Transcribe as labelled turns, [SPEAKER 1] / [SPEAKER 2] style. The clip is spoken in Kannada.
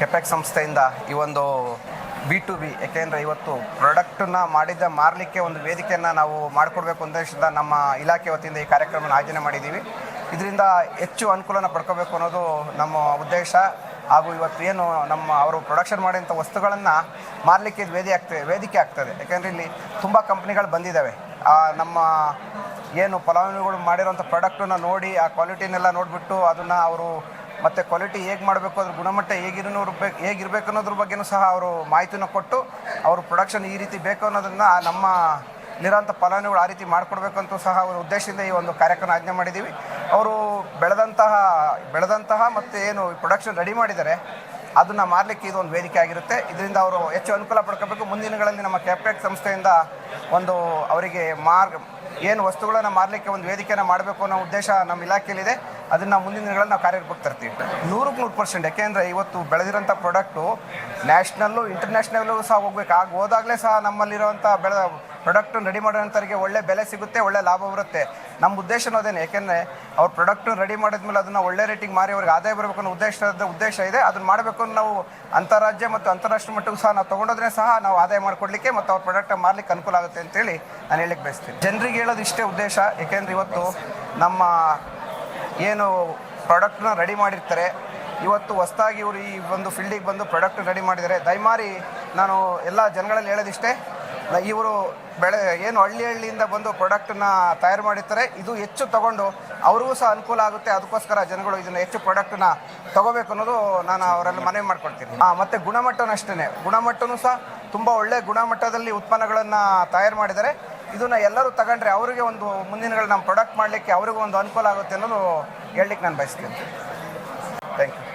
[SPEAKER 1] ಕೆಪೆಕ್ ಸಂಸ್ಥೆಯಿಂದ ಈ ಒಂದು ಬಿ ಟು ಬಿ ಯಾಕೆಂದರೆ ಇವತ್ತು ಪ್ರಾಡಕ್ಟನ್ನ ಮಾಡಿದ ಮಾರಲಿಕ್ಕೆ ಒಂದು ವೇದಿಕೆಯನ್ನು ನಾವು ಮಾಡಿಕೊಡ್ಬೇಕು ಉದ್ದೇಶದಿಂದ ನಮ್ಮ ಇಲಾಖೆ ವತಿಯಿಂದ ಈ ಕಾರ್ಯಕ್ರಮನ ಆಯೋಜನೆ ಮಾಡಿದ್ದೀವಿ. ಇದರಿಂದ ಹೆಚ್ಚು ಅನುಕೂಲನ ಪಡ್ಕೋಬೇಕು ಅನ್ನೋದು ನಮ್ಮ ಉದ್ದೇಶ. ಹಾಗೂ ಇವತ್ತು ಏನು ನಮ್ಮ ಅವರು ಪ್ರೊಡಕ್ಷನ್ ಮಾಡಿದಂಥ ವಸ್ತುಗಳನ್ನು ಮಾರಲಿಕ್ಕೆ ಇದು ವೇದಿ ಆಗ್ತದೆ, ವೇದಿಕೆ ಆಗ್ತದೆ. ಯಾಕೆಂದರೆ ಇಲ್ಲಿ ತುಂಬ ಕಂಪ್ನಿಗಳು ಬಂದಿದ್ದಾವೆ. ನಮ್ಮ ಏನು ಫಲಾನುಭವಿಗಳು ಮಾಡಿರೋಂಥ ಪ್ರಾಡಕ್ಟನ್ನು ನೋಡಿ, ಆ ಕ್ವಾಲಿಟಿನೆಲ್ಲ ನೋಡಿಬಿಟ್ಟು ಅದನ್ನು ಅವರು ಮತ್ತು ಕ್ವಾಲಿಟಿ ಹೇಗೆ ಮಾಡಬೇಕು, ಅದ್ರ ಗುಣಮಟ್ಟ ಹೇಗಿರೋ ಬೇಕು ಹೇಗಿರಬೇಕು ಅನ್ನೋದ್ರ ಬಗ್ಗೆನೂ ಸಹ ಅವರು ಮಾಹಿತಿನ ಕೊಟ್ಟು ಅವರು ಪ್ರೊಡಕ್ಷನ್ ಈ ರೀತಿ ಬೇಕು ಅನ್ನೋದನ್ನು ನಮ್ಮ ನಿರಂತರ ಫಲಾನುಭವಿಗಳು ಆ ರೀತಿ ಮಾಡಿಕೊಡ್ಬೇಕಂತೂ ಸಹ ಅವರ ಉದ್ದೇಶದಿಂದ ಈ ಒಂದು ಕಾರ್ಯಕ್ರಮ ಆಜ್ಞೆ ಮಾಡಿದ್ದೀವಿ ಅವರು ಬೆಳೆದಂತಹ ಬೆಳೆದಂತಹ ಮತ್ತು ಏನು ಪ್ರೊಡಕ್ಷನ್ ರೆಡಿ ಮಾಡಿದ್ದಾರೆ ಅದನ್ನು ಮಾರಲಿಕ್ಕೆ ಇದೊಂದು ವೇದಿಕೆ ಆಗಿರುತ್ತೆ. ಇದರಿಂದ ಅವರು ಹೆಚ್ಚು ಅನುಕೂಲ ಪಡ್ಕೋಬೇಕು. ಮುಂದಿನಗಳಲ್ಲಿ ದಿನಗಳಲ್ಲಿ ನಮ್ಮ ಕ್ಯಾಪ್ಟೆಕ್ ಸಂಸ್ಥೆಯಿಂದ ಒಂದು ಅವರಿಗೆ ಮಾರ್ಗ ಏನು ವಸ್ತುಗಳನ್ನು ಮಾರಲಿಕ್ಕೆ ಒಂದು ವೇದಿಕೆಯನ್ನು ಮಾಡಬೇಕು ಅನ್ನೋ ಉದ್ದೇಶ ನಮ್ಮ ಇಲಾಖೆಯಲ್ಲಿದೆ. ಅದನ್ನು ಮುಂದಿನ ದಿನಗಳಲ್ಲಿ ನಾವು ಕಾರ್ಯರೂಪಕ್ಕೆ ತರ್ತೀವಿ. ನೂರಕ್ಕೆ ನೂರು ಪರ್ಸೆಂಟ್ ಯಾಕೆಂದರೆ ಇವತ್ತು ಬೆಳೆದಿರೋಂಥ ಪ್ರಾಡಕ್ಟು ನ್ಯಾಷನಲ್ಲು ಇಂಟರ್ನ್ಯಾಷನಲ್ಲು ಸಹ ಹೋಗ್ಬೇಕು. ಆಗ ಹೋದಾಗಲೇ ಸಹ ನಮ್ಮಲ್ಲಿರುವಂಥ ಬೆಳೆ ಪ್ರಾಡಕ್ಟನ್ನು ರೆಡಿ ಮಾಡೋಂಥವ್ರಿಗೆ ಒಳ್ಳೆ ಬೆಲೆ ಸಿಗುತ್ತೆ, ಒಳ್ಳೆ ಲಾಭ ಬರುತ್ತೆ. ನಮ್ಮ ಉದ್ದೇಶನೂ ಅದೇನೆ ಯಾಕೆಂದರೆ ಅವ್ರ ಪ್ರಾಡಕ್ಟ್ ರೆಡಿ ಮಾಡಿದ್ಮೇಲೆ ಅದನ್ನು ಒಳ್ಳೆ ರೇಟಿಂಗ್ ಮಾರಿ ಅವ್ರಿಗೆ ಆದಾಯ ಬರಬೇಕು ಅನ್ನೋ ಉದ್ದೇಶದ ಉದ್ದೇಶ ಇದೆ. ಅದನ್ನು ಮಾಡಬೇಕು ಅಂತ ನಾವು ಅಂತಾರಾಜ್ಯ ಮತ್ತು ಅಂತಾರಾಷ್ಟ್ರೀಯ ಮಟ್ಟಕ್ಕೂ ಸಹ ನಾವು ತೊಗೊಂಡೋದ್ರೆ ಸಹ ನಾವು ಆದಾಯ ಮಾಡಿಕೊಡ್ಲಿಕ್ಕೆ ಮತ್ತು ಅವ್ರ ಪ್ರಾಡಕ್ಟ್ ಮಾರ್ಲಿಕ್ಕೆ ಅನುಕೂಲ ಆಗುತ್ತೆ ಅಂತೇಳಿ ನಾನು ಹೇಳಕ್ಕೆ ಬಯಸ್ತೀನಿ. ಜನರಿಗೆ ಹೇಳೋದು ಇಷ್ಟೇ ಉದ್ದೇಶ. ಏಕೆಂದರೆ ಇವತ್ತು ನಮ್ಮ ಏನು ಪ್ರಾಡಕ್ಟ್ನ ರೆಡಿ ಮಾಡಿರ್ತಾರೆ. ಇವತ್ತು ಹೊಸ್ದಾಗಿ ಇವರು ಈ ಒಂದು ಫೀಲ್ಡಿಗೆ ಬಂದು ಪ್ರಾಡಕ್ಟ್ ರೆಡಿ ಮಾಡಿದ್ದಾರೆ. ದಯಮಾರಿ ನಾನು ಎಲ್ಲ ಜನಗಳಲ್ಲಿ ಹೇಳೋದಿಷ್ಟೇ. ಇವರು ಬೆಳೆ ಏನು ಹಳ್ಳಿ ಹಳ್ಳಿಯಿಂದ ಬಂದು ಪ್ರಾಡಕ್ಟನ್ನ ತಯಾರು ಮಾಡಿರ್ತಾರೆ, ಇದು ಹೆಚ್ಚು ತಗೊಂಡು ಅವ್ರಿಗೂ ಸಹ ಅನುಕೂಲ ಆಗುತ್ತೆ. ಅದಕ್ಕೋಸ್ಕರ ಜನಗಳು ಇದನ್ನು ಹೆಚ್ಚು ಪ್ರಾಡಕ್ಟನ್ನ ತಗೋಬೇಕು ಅನ್ನೋದು ನಾನು ಅವರಲ್ಲಿ ಮನವಿ ಮಾಡ್ಕೊಳ್ತೀನಿ. ಮತ್ತು ಗುಣಮಟ್ಟನೂ ಅಷ್ಟೇ ಗುಣಮಟ್ಟನೂ ಸಹ ತುಂಬ ಒಳ್ಳೆ ಗುಣಮಟ್ಟದಲ್ಲಿ ಉತ್ಪನ್ನಗಳನ್ನು ತಯಾರು ಮಾಡಿದ್ದಾರೆ. ಇದನ್ನ ಎಲ್ಲರೂ ತಗೊಂಡ್ರೆ ಅವರಿಗೆ ಒಂದು ಮುಂದಿನಗಳು ನಮ್ಮ ಪ್ರಾಡಕ್ಟ್ ಮಾಡಲಿಕ್ಕೆ ಅವರಿಗೂ ಒಂದು ಅನುಕೂಲ ಆಗುತ್ತೆ ಅನ್ನೋದು ಹೇಳಲಿಕ್ಕೆ ನಾನು ಬಯಸ್ತೀನಿ. Thank you